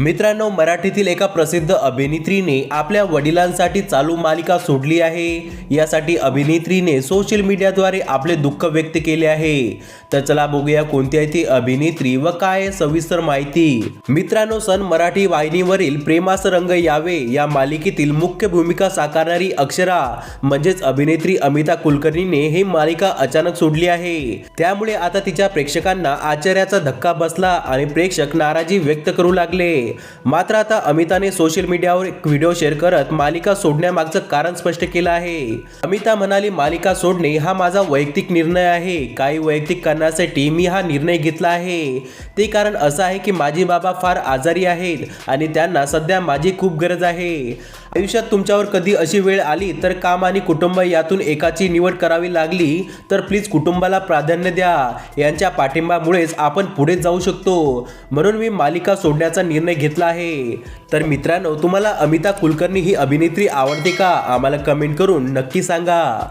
मित्रांनो मराठीतील एका प्रसिद्ध अभिनेत्रीने आपल्या वडिलांसाठी चालू मालिका सोडली आहे. यासाठी अभिनेत्रीने सोशल मीडियाद्वारे आपले दुःख व्यक्त केले आहे. तर चला बघूया कोणती आहे ती अभिनेत्री व काय सविस्तर माहिती. मित्रांनो सन मराठी वाहिनीवरील प्रेमास रंग यावे या मालिकेतील मुख्य भूमिका साकारणारी अक्षरा म्हणजेच अभिनेत्री अमिता कुलकर्णीने ही मालिका अचानक सोडली आहे. त्यामुळे आता तिच्या प्रेक्षकांना आश्चर्याचा धक्का बसला आणि प्रेक्षक नाराजी व्यक्त करू लागले. मात्र आता अमिताने सोशल मीडियावर एक व्हिडिओ शेअर करत मालिका सोडण्यामागचं कारण स्पष्ट केलं आहे. अमिता म्हणाली मालिका सोडणे हा माझा वैयक्तिक निर्णय आहे. काही वैयक्तिक कारणासाठी मी हा निर्णय घेतला आहे. ते कारण असं आहे की माझे बाबा फार आजारी आहेत आणि त्यांना सध्या माझी खूप गरज आहे. आयुष्यात तुमच्यावर कधी अशी वेळ आली तर काम आणि कुटुंब यातून एकाची निवड करावी लागली तर प्लीज कुटुंबाला प्राधान्य द्या. यांच्या पाठिंबामुळेच आपण पुढे जाऊ शकतो. म्हणून मी मालिका सोडण्याचा निर्णय घेतला आहे. तर मित्रांनो तुम्हाला अमिता कुलकर्णी ही अभिनेत्री आवडते का? आम्हाला कमेंट करून नक्की सांगा.